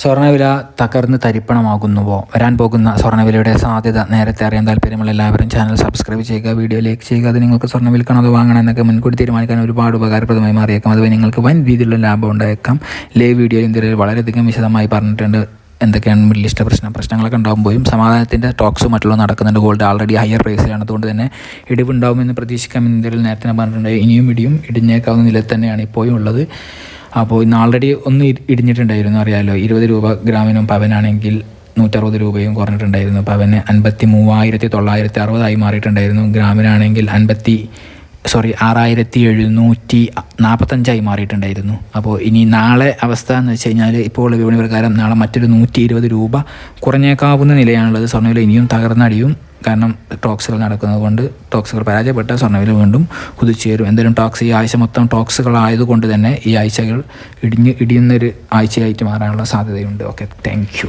സ്വർണവില തകർന്ന് തരിപ്പണമാകുന്നുവോ? വരാൻ പോകുന്ന സ്വർണവിലയുടെ സാധ്യത നേരത്തെ അറിയാൻ താല്പര്യമുള്ള എല്ലാവരും ചാനൽ സബ്സ്ക്രൈബ് ചെയ്യുക വീഡിയോ ലൈക്ക് ചെയ്യുക. അത് നിങ്ങൾക്ക് സ്വർണം വിൽക്കണം അത് വാങ്ങണം എന്നൊക്കെ മുൻകൂട്ടി തീരുമാനിക്കാൻ ഒരുപാട് ഉപകാരപ്രദമായി മാറിയേക്കാം. അതുവഴി നിങ്ങൾക്ക് വൻ രീതിയിലുള്ള ലാഭം ഉണ്ടായേക്കാം. ലൈവ് വീഡിയോ ഇന്ത്യയിൽ വളരെയധികം വിശദമായി പറഞ്ഞിട്ടുണ്ട്. എന്തൊക്കെയാണ് മിഡിൽ ഈസ്റ്റ് പ്രശ്നം? പ്രശ്നങ്ങളൊക്കെ ഉണ്ടാകുമ്പോഴും സമാധാനത്തിന്റെ ടോക്സ് മറ്റുള്ള നടക്കുന്നുണ്ട്. ഗോൾഡ് ആൾറെഡി ഹയർ പ്രൈസിലാണ് അതുകൊണ്ട് തന്നെ ഇടിവുണ്ടാവുമെന്ന് പ്രതീക്ഷിക്കാം ഇന്ത്യയിൽ നേരത്തെ പറഞ്ഞിട്ടുണ്ട്. ഇനിയും ഇടിയും ഇടിഞ്ഞേക്കാവുന്ന നില തന്നെയാണ് ഇപ്പോഴും ഉള്ളത്. അപ്പോൾ ഇന്ന് ആൾറെഡി ഒന്ന് ഇടിഞ്ഞിട്ടുണ്ടായിരുന്നു അറിയാമല്ലോ ഇരുപത് രൂപ ഗ്രാമിനും പവനാണെങ്കിൽ നൂറ്ററുപത് രൂപയും കുറഞ്ഞിട്ടുണ്ടായിരുന്നു. പവന് അൻപത്തി മൂവായിരത്തി തൊള്ളായിരത്തി അറുപതായി മാറിയിട്ടുണ്ടായിരുന്നു. ഗ്രാമിനാണെങ്കിൽ അൻപത്തി സോറി ആറായിരത്തി എഴുന്നൂറ്റി നാൽപ്പത്തഞ്ചായി മാറിയിട്ടുണ്ടായിരുന്നു. അപ്പോൾ ഇനി നാളെ അവസ്ഥ എന്ന് വെച്ച് കഴിഞ്ഞാൽ ഇപ്പോൾ ഉള്ള വിപണി പ്രകാരം നാളെ മറ്റൊരു നൂറ്റി ഇരുപത് രൂപ കുറഞ്ഞേക്കാവുന്ന നിലയാണുള്ളത്. സ്വർണവില ഇനിയും തകർന്നടിയും. കാരണം ടോക്സുകൾ നടക്കുന്നത് കൊണ്ട് ടോക്സുകൾ പരാജയപ്പെട്ട സ്വർണവില വീണ്ടും കുതിച്ചുയരും എന്തായാലും ടോക്സ് ഈ ആഴ്ച മൊത്തം ടോക്സുകളായതുകൊണ്ട് തന്നെ ഈ ആഴ്ചകൾ ഇടിഞ്ഞ് ഇടിയുന്നൊരു ആഴ്ചയായിട്ട് മാറാനുള്ള സാധ്യതയുണ്ട്. Okay thank